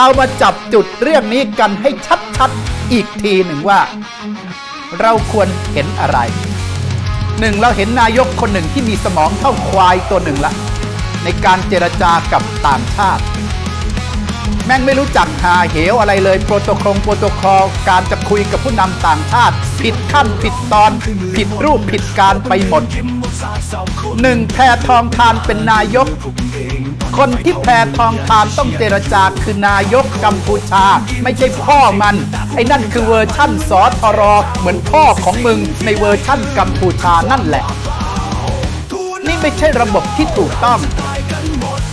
เรามาจับจุดเรื่องนี้กันให้ชัดๆ อีกทีหนึ่งว่า เราควรเห็นอะไรหนึ่งเราเห็นนายกคนหนึ่งที่มีสมองเท่าควายตัวหนึ่งละ ในการเจรจากับต่างชาติ แม่งไม่รู้จักหาเหวอะไรเลย โปรโตคงโปรโตคอลการจะคุยกับผู้นำต่างชาติ ผิดขั้นผิดตอน ผิดรูปผิดการไปหมดหนึ่งแพทองทานเป็นนายก คนที่แพทองทานต้องเจรจาคือนายกกัมพูชา ไม่ใช่พ่อมัน ไอ้นั่นคือเวอร์ชั่นสอทรเหมือนพ่อของมึงในเวอร์ชั่นกัมพูชานั่นแหละ นี่ไม่ใช่ระบบที่ถูกต้อง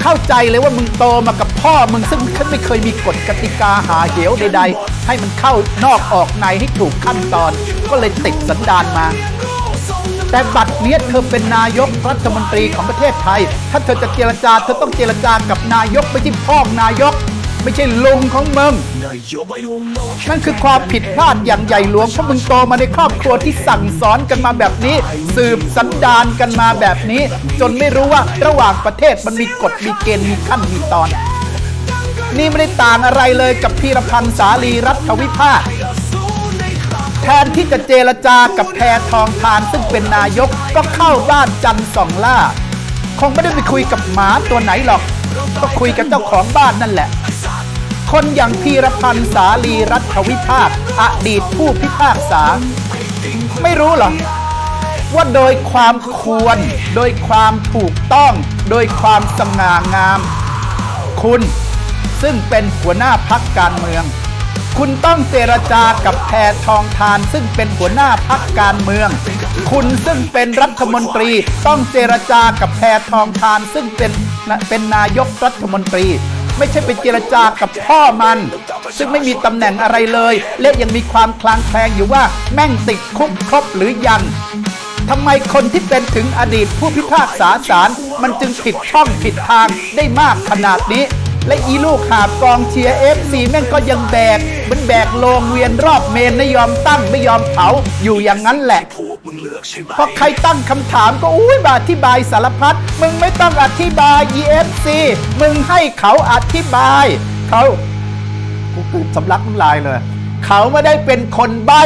เข้าใจเลยว่ามึงโตมากับพ่อมึงซึ่งไม่เคยมีกฎกติกาหาเหวใด ๆ ให้มันเข้านอกออกในให้ถูกขั้นตอน ก็เลยติดสันดานมา แต่บัตรเนี้ยเธอเป็นนายกรัฐมนตรีของประเทศไทย ถ้าเธอจะเจรจาเธอต้องเจรจากับนายกไม่ใช่พ่อนายก ไม่ใช่ลุงของมึงนั่นคือความผิดพลาดอย่างใหญ่หลวงเพราะมึงโตมาในครอบครัวที่สั่งสอนกันมาแบบนี้ สืบสันดานกันมาแบบนี้ จนไม่รู้ว่าระหว่างประเทศมันมีกฎมีเกณฑ์มีขั้นมีตอนนี่ไม่ได้ต่างอะไรเลยกับพีรพันธ์สาลีรัฐวิภาค แทนที่จะเจรจากับแพทองทานซึ่งเป็นนายกก็เข้าบ้านจันสองล่า คงไม่ได้ไปคุยกับหมาตัวไหนหรอก ก็คุยกับเจ้าของบ้านนั่นแหละ คนอย่างพีรพันธ์สาลีรัฐวิภาคอดีตผู้พิพากษา ไม่รู้หรอว่าโดยความควร โดยความถูกต้อง โดยความสง่างาม คุณ ซึ่งเป็นหัวหน้าพักการเมือง คุณต้องเจรจากับแพทองทาน ซึ่งเป็นหัวหน้าพักการเมือง คุณซึ่งเป็นรัฐมนตรีต้องเจรจากับแพทองทาน ซึ่งเป็นเป็นนายกรัฐมนตรี ไม่ใช่ไปเจรจากับพ่อมัน ซึ่งไม่มีตำแหน่งอะไรเลย และยังมีความคลางแคลงอยู่ว่าแม่งติดคุกครบหรือยังทำไมคนที่เป็นถึงอดีตผู้พิพากษาศาลมันจึงผิดช่องผิดทางได้มากขนาดนี้ และอีลูกหาบกองเชียร์เอฟซีแม่งก็ยังแบกเหมันแบกโลงเวียนรอบเมนไม่ยอมตั้งไม่ยอมเผาอยู่อย่างนั้นแหละพอใครตั้งคำถามก็อุ้ยบาอธิบายสารพัดมึงไม่ต้องอธิบาย EFC มึงให้เขาอธิบายเขากูคือสำลักน้ำลายเลย เขาไม่ได้เป็นคนใบ้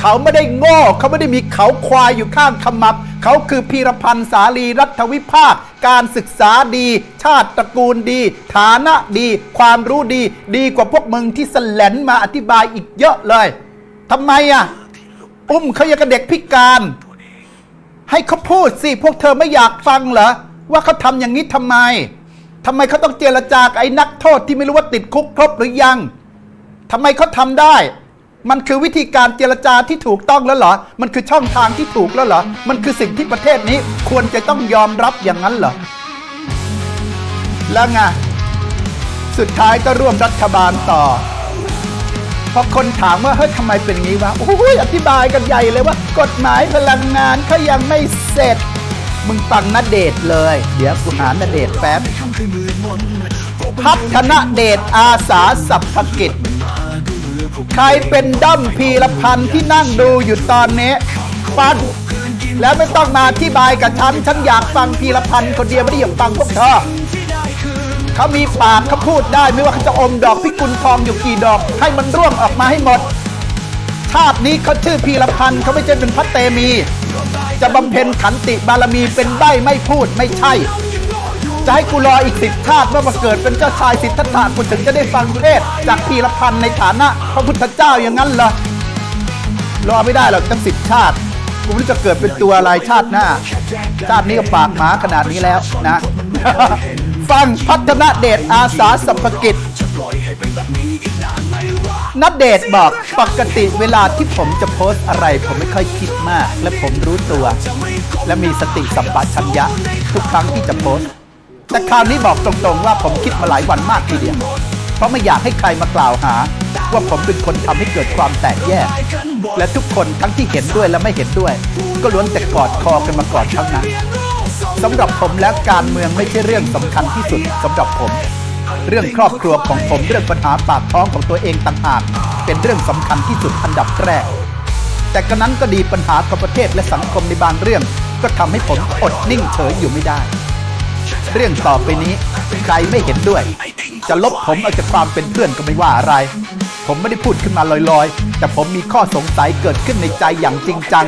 เขาไม่ได้โง่ เขาไม่ได้มีเขาควายอยู่ข้างขมับ เขาคือพีรพันธ์สาลีรัฐวิภาค การศึกษาดี ชาติตระกูลดี ฐานะดี ความรู้ดี ดีกว่าพวกมึงที่สแลนมาอธิบายอีกเยอะเลยทำไมอะ อุ้มเขายังกับเด็กพิการ ให้เขาพูดสิ พวกเธอไม่อยากฟังเหรอ ว่าเขาทำอย่างนี้ทำไมทำไมเขาต้องเจรจากไอ้นักโทษที่ไม่รู้ว่าติดคุกครบหรือยังทำไมเขาทำได้ มันคือวิธีการเจรจาที่ถูกต้องแล้วเหรอ มันคือช่องทางที่ถูกแล้วเหรอ มันคือสิ่งที่ประเทศนี้ควรจะต้องยอมรับอย่างนั้นเหรอ แล้วไง สุดท้ายก็ร่วมรัฐบาลต่อ พอคนถามว่าเฮ้ยทำไมเป็นงี้วะ โอ้ยอธิบายกันใหญ่เลยว่า กฎหมายพลังงานเขายังไม่เสร็จ มึงฟังนเดชเลย เดี๋ยวกูหานเดชแป๊บพัฒนเดชอาสาสัพพกิจ ใครเป็นด้อมพีรพันธ์ที่นั่งดูอยู่ตอนนี้ฟังแล้วไม่ต้องมาอธิบายกับฉัน ฉันอยากฟังพีรพันธ์คนเดียวไม่ได้อยากฟังพวกเธอเขามีปากเขาพูดได้ไม่ว่าเขาจะอมดอกพิกุลทองอยู่กี่ดอก ให้มันร่วงออกมาให้หมด ชาตินี้เขาชื่อพีรพันธ์เขาไม่ใช่เป็นพระเตมี จะบำเพ็ญขันติบารมีเป็นใบไม่พูดไม่ใช่ จะให้กูรออีกสิบชาติว่ามาเกิดเป็นเจ้าชายสิทธัตถะกูถึงจะได้ฟังเทศจากพีรพันธ์ในฐานะพระพุทธเจ้าอย่างนั้นเหรอรอไม่ได้หรอกตั้งสิบชาติกูไม่รู้จะเกิดเป็นตัวอะไรชาติหน้า ชาตินี้ก็ปากหมาขนาดนี้แล้วนะ ฟังพัฒนาเดชอาสาสัพพกิจนัดเดชน์บอกปกติเวลาที่ผมจะโพสอะไร ผมไม่ค่อยคิดมาก และผมรู้ตัว และมีสติสัมปชัญญะทุกครั้งที่จะโพส แต่คราวนี้บอกตรงๆว่าผมคิดมาหลายวันมากทีเดียว เพราะไม่อยากให้ใครมากล่าวหา ว่าผมเป็นคนทำให้เกิดความแตกแยก และทุกคนทั้งที่เห็นด้วยและไม่เห็นด้วย ก็ล้วนแต่กอดคอกันมาก่อนทั้งนั้นสำหรับผมแล้วการเมืองไม่ใช่เรื่องสำคัญที่สุดสำหรับผม เรื่องครอบครัวของผมเรื่องปัญหาปากท้องของตัวเองต่างหากเป็นเรื่องสำคัญที่สุดอันดับแรก แต่กระนั้นก็ดีปัญหาของประเทศและสังคมในบางเรื่อง ก็ทำให้ผมอดนิ่งเฉยอยู่ไม่ได้ เรื่องต่อไปนี้ ใครไม่เห็นด้วย จะลบผมเอาจากความเป็นเพื่อนก็ไม่ว่าอะไร ผมไม่ได้พูดขึ้นมาลอยๆ แต่ผมมีข้อสงสัยเกิดขึ้นในใจอย่างจริงจัง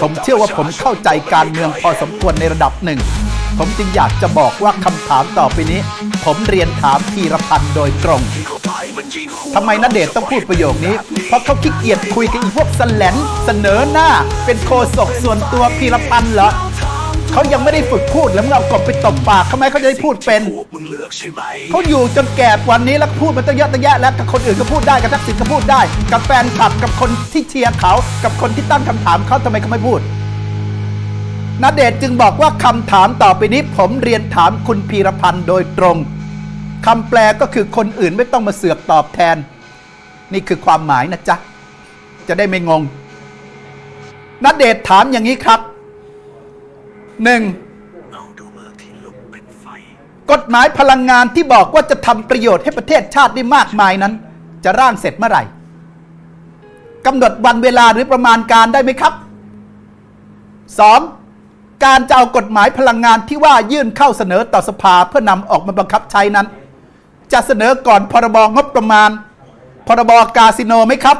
ผมเชื่อว่าผมเข้าใจการเมืองพอสมควรในระดับหนึ่ง ผมจึงอยากจะบอกว่าคำถามต่อไปนี้ ผมเรียนถามพีรพันธ์โดยตรงทำไมนเดชต้องพูดประโยคนี้ เพราะเขาขี้เกียจคุยกับอีพวกสแลนเสนอหน้า เป็นโคศกส่วนตัวพีรพันธ์เหรอ เขายังไม่ได้ฝึกพูดแล้วมึงเอากบไปตบปากทำไมเขาจะได้พูดเป็นมึงเลือกใช่ไหมเขาอยู่จนแก่วันนี้แล้วพูดมาตั้งเยอะตั้งแยะแล้วกับคนอื่นก็พูดได้กับทักษิณก็พูดได้ กับแฟนคลับกับคนที่เชียร์เขากับคนที่ตั้งคำถามเขาทำไมเขาไม่พูดนเดชน์จึงบอกว่าคำถามต่อไปนี้ผมเรียนถามคุณพีรพันธ์โดยตรงคำแปลก็คือคนอื่นไม่ต้องมาเสือกตอบแทน นี่คือความหมายนะจ๊ะ จะได้ไม่งงนเดชน์ถามอย่างนี้ครับ หนึ่งเอาดูเมื่อที่ลุกเป็นไฟกฎหมายพลังงานที่บอกว่าจะทำประโยชน์ให้ประเทศชาติได้มากมายนั้น จะร่างเสร็จเมื่อไหร่กำหนดวันเวลาหรือประมาณการได้ไหมครับ 2. การจะเอากฎหมายพลังงานที่ว่ายื่นเข้าเสนอต่อสภาเพื่อนำออกมาบังคับใช้นั้น จะเสนอก่อนพรบงบประมาณ พรบกาสิโนไหมครับ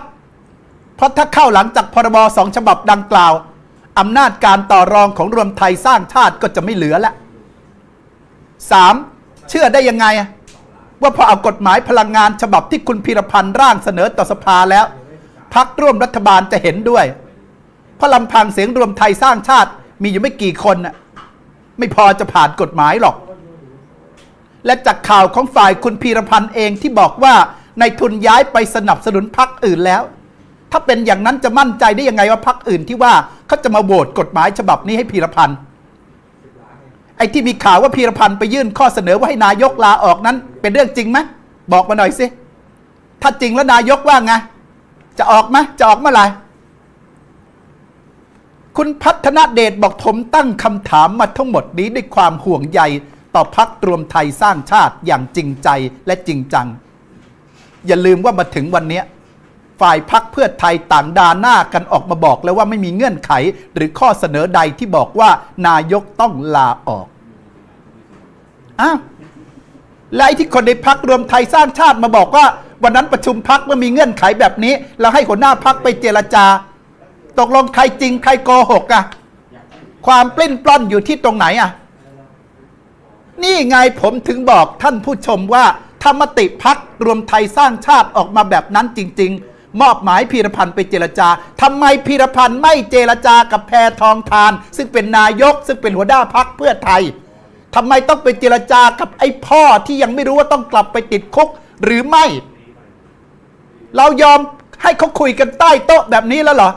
เพราะถ้าเข้าหลังจากพรบสองฉบับดังกล่าว อำนาจการต่อรองของรวมไทยสร้างชาติก็จะไม่เหลือแล้ว 3. เชื่อได้ยังไง ว่าพอเอากฎหมายพลังงานฉบับที่คุณพีรพันธ์ร่างเสนอต่อสภาแล้วพักร่วมรัฐบาลจะเห็นด้วย เพราะลำพังเสียงรวมไทยสร้างชาติมีอยู่ไม่กี่คนน่ะไม่พอจะผ่านกฎหมายหรอก และจากข่าวของฝ่ายคุณพีรพันธ์เองที่บอกว่าในทุนย้ายไปสนับสนุนพักอื่นแล้ว ถ้าเป็นอย่างนั้นจะมั่นใจได้ยังไงว่าพักอื่นที่ว่า เขาจะมาโหวตกฎหมายฉบับนี้ให้พีรพันธ์ไอ้ที่มีข่าวว่าพีรพันธ์ไปยื่นข้อเสนอว่าให้นายกลาออกนั้น เป็นเรื่องจริงไหมบอกมาหน่อยสิถ้าจริงแล้วนายกว่าไงจะออกไหมจะออกเมื่อไหร่คุณพัฒนาเดชบอกผมตั้งคำถามมาทั้งหมดนี้ด้วยความห่วงใยต่อพักรวมไทยสร้างชาติอย่างจริงใจและจริงจัง อย่าลืมว่ามาถึงวันนี้ ฝ่ายพักเพื่อไทยต่างดาหน้ากันออกมาบอกแล้วว่าไม่มีเงื่อนไข หรือข้อเสนอใดที่บอกว่านายกต้องลาออกอ้าวและไอ้ที่คนในพักรวมไทยสร้างชาติมาบอกว่า วันนั้นประชุมพักว่ามีเงื่อนไขแบบนี้แล้วให้หัวหน้าพักไปเจรจา ตกลงใครจริงใครโกหกอะความปลิ้นปล้อนอยู่ที่ตรงไหนอะนี่ไงผมถึงบอกท่านผู้ชมว่าธรรมติพักรวมไทยสร้างชาติออกมาแบบนั้นจริง ๆ มอบหมายพีรพันธ์ไปเจรจาทำไมพีรพันธ์ไม่เจรจากับแพทองทาน ซึ่งเป็นนายกซึ่งเป็นหัวหน้าพักเพื่อไทยทำไมต้องไปเจรจากับไอ้พ่อที่ยังไม่รู้ว่าต้องกลับไปติดคุกหรือไม่ เรายอมให้เขาคุยกันใต้โต๊ะแบบนี้แล้วเหรอ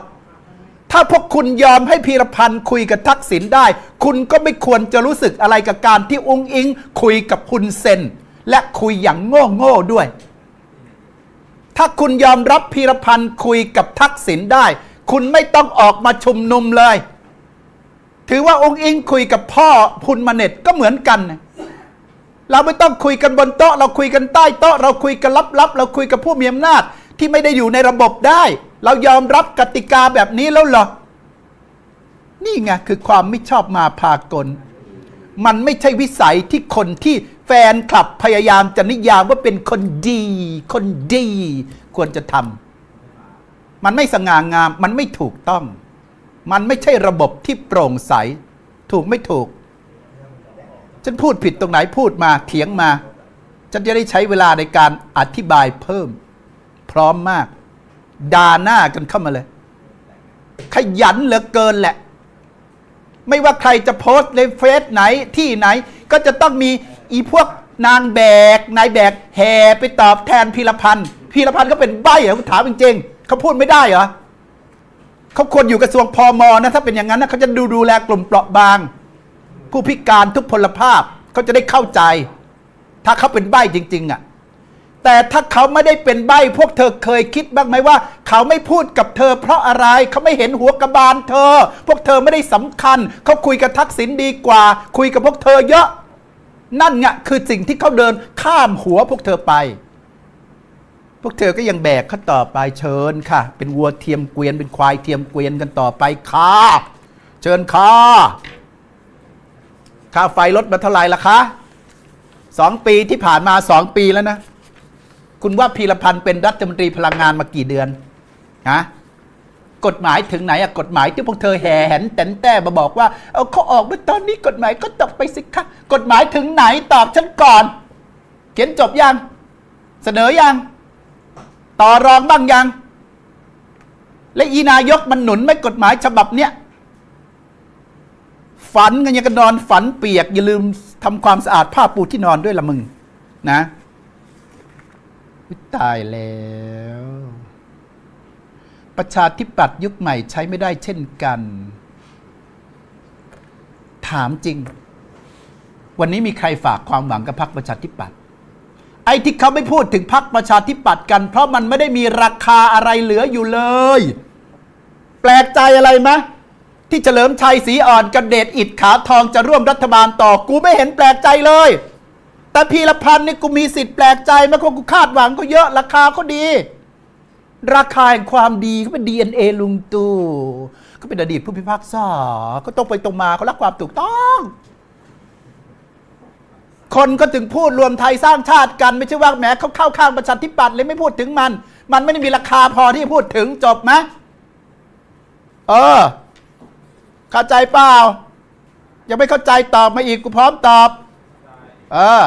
ถ้าพวกคุณยอมให้พีรพันธ์คุยกับทักษิณได้ คุณก็ไม่ควรจะรู้สึกอะไรกับการที่องค์อิง คุยกับคุณเซนและคุยอย่างโง่โง่ด้วย ถ้าคุณยอมรับพีรพันธ์คุยกับทักษิณได้ คุณไม่ต้องออกมาชุมนุมเลย ถือว่าองค์อิงคุยกับพ่อพุนมาเน็ตก็เหมือนกัน เราไม่ต้องคุยกันบนโต๊ะ เราคุยกันใต้โต๊ะ เราคุยกันลับๆ เราคุยกับผู้มีอำนาจที่ไม่ได้อยู่ในระบบได้ เรายอมรับกติกาแบบนี้แล้วเหรอ นี่ไงคือความไม่ชอบมาพากล มันไม่ใช่วิสัยที่คนที่ แฟนคลับพยายามจะนิยามว่าเป็นคนดี คนดี ควรจะทำมันไม่สง่างาม มันไม่ถูกต้อง มันไม่ใช่ระบบที่โปร่งใส ถูกไม่ถูก ฉันพูดผิดตรงไหนพูดมาเถียงมา ฉันจะได้ใช้เวลาในการอธิบายเพิ่ม พร้อมมากด่าหน้ากันเข้ามาเลย ขยันเหลือเกินแหละ ไม่ว่าใครจะโพสต์ในเฟซไหนที่ไหน ก็จะต้องมี อีพวกนางแบกนายแบกแห่ไปตอบแทนพีรพันธ์พีรพันธ์ก็เป็นใบ้เหรอคุณถามจริงๆเขาพูดไม่ได้เหรอเขาควรอยู่กระทรวงพอมอนะถ้าเป็นอย่างนั้นนะเขาจะดูดูแลกลุ่มเปราะบาง ผู้พิการทุกพลภาพเขาจะได้เข้าใจ ถ้าเขาเป็นใบ้จริง ๆอะแต่ถ้าเขาไม่ได้เป็นใบ้พวกเธอเคยคิดบ้างไหมว่า เขาไม่พูดกับเธอ เพราะอะไรเขาไม่เห็นหัวกระบาลเธอ พวกเธอไม่ได้สำคัญ เขาคุยกับทักษิณดีกว่า คุยกับพวกเธอเยอะ นั่นไงคือสิ่งที่เขาเดินข้ามหัวพวกเธอไป พวกเธอก็ยังแบกเขาต่อไปเชิญค่ะ เป็นวัวเทียมเกวียนเป็นควายเทียมเกวียนกันต่อไปค่ะเชิญค่ะค่าไฟลดมาเท่าไหร่ละคะสองปีที่ผ่านมาสองปีแล้วนะ คุณว่าพีรพันธ์เป็นรัฐมนตรีพลังงานมากี่เดือนฮะ กฎหมายถึงไหนอะกฎหมายที่พวกเธอแห่แหนแต่นแต่มาบอกว่าเอาเขาออกมาตอนนี้กฎหมายก็ตกไปสิคะกฎหมายถึงไหนตอบฉันก่อน เขียนจบยัง เสนอยังต่อรองบ้างยัง และอีนายกมันหนุนไม่กฎหมายฉบับเนี้ยฝันกันยังกันนอนฝันเปียก อย่าลืมทำความสะอาดผ้าปูที่นอนด้วยละมึง นะ ตายแล้ว ประชาธิปัตย์ยุคใหม่ใช้ไม่ได้เช่นกัน ถามจริง วันนี้มีใครฝากความหวังกับพรรคประชาธิปัตย์ไอ้ที่เขาไม่พูดถึงพรรคประชาธิปัตย์กัน เพราะมันไม่ได้มีราคาอะไรเหลืออยู่เลย แปลกใจอะไรมะที่เฉลิมชัยศรีอ่อนกับเดชอิดขาทองจะร่วมรัฐบาลต่อ กูไม่เห็นแปลกใจเลย แต่พีรพันธ์นี่กูมีสิทธิ์แปลกใจไหมเพรากูคาดหวังก็เยอะราคาก็ดี ราคาแห่งความดีเขาเป็น DNA ลุงตู่เขาเป็นอดีตผู้พิพากษาก็ต้องไปตรงมาเขารักความถูกต้อง คนก็ถึงพูดรวมไทยสร้างชาติกันไม่ใช่ว่าแหมเขาเข้าข้างประชาธิปัตย์เลยไม่พูดถึงมัน มันไม่ได้มีราคาพอที่จะพูดถึงจบไหมเออเข้าใจเปล่ายังไม่เข้าใจตอบมาอีกกูพร้อมตอบ เออ